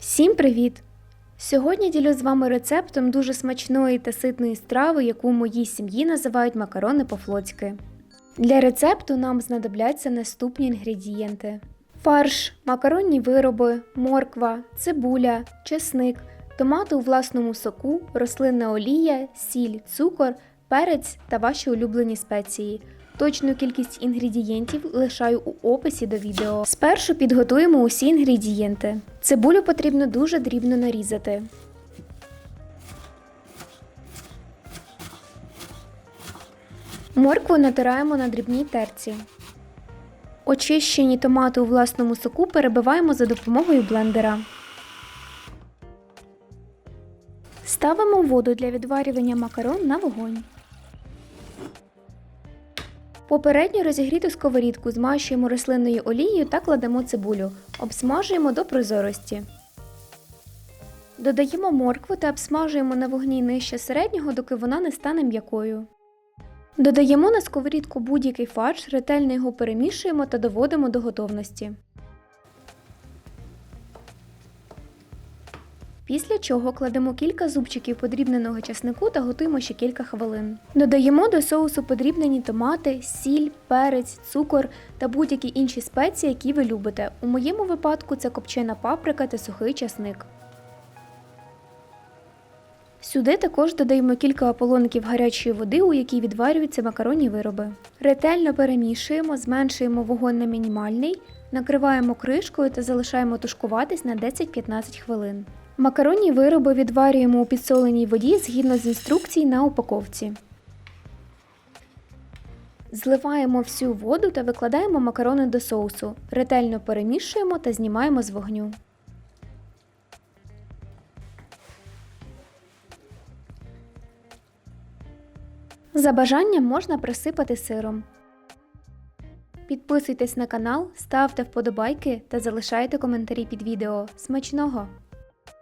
Всім привіт! Сьогодні ділю з вами рецептом дуже смачної та ситної страви, яку в моїй сім'ї називають макарони по-флотськи. Для рецепту нам знадобляться наступні інгредієнти: фарш, макаронні вироби, морква, цибуля, чесник, томати у власному соку, рослинна олія, сіль, цукор, перець та ваші улюблені спеції. Точну кількість інгредієнтів лишаю у описі до відео. Спершу підготуємо усі інгредієнти. Цибулю потрібно дуже дрібно нарізати. Моркву натираємо на дрібній терці. Очищені томати у власному соку перебиваємо за допомогою блендера. Ставимо воду для відварювання макарон на вогонь. Попередньо розігріту сковорідку змащуємо рослинною олією та кладемо цибулю. Обсмажуємо до прозорості. Додаємо моркву та обсмажуємо на вогні нижче середнього, доки вона не стане м'якою. Додаємо на сковорідку будь-який фарш, ретельно його перемішуємо та доводимо до готовності. Після чого кладемо кілька зубчиків подрібненого часнику та готуємо ще кілька хвилин. Додаємо до соусу подрібнені томати, сіль, перець, цукор та будь-які інші спеції, які ви любите. У моєму випадку це копчена паприка та сухий часник. Сюди також додаємо кілька ополоників гарячої води, у якій відварюються макаронні вироби. Ретельно перемішуємо, зменшуємо вогонь на мінімальний, накриваємо кришкою та залишаємо тушкуватись на 10-15 хвилин. Макаронні вироби відварюємо у підсоленій воді згідно з інструкцій на упаковці. Зливаємо всю воду та викладаємо макарони до соусу. Ретельно перемішуємо та знімаємо з вогню. За бажанням можна присипати сиром. Підписуйтесь на канал, ставте вподобайки та залишайте коментарі під відео. Смачного!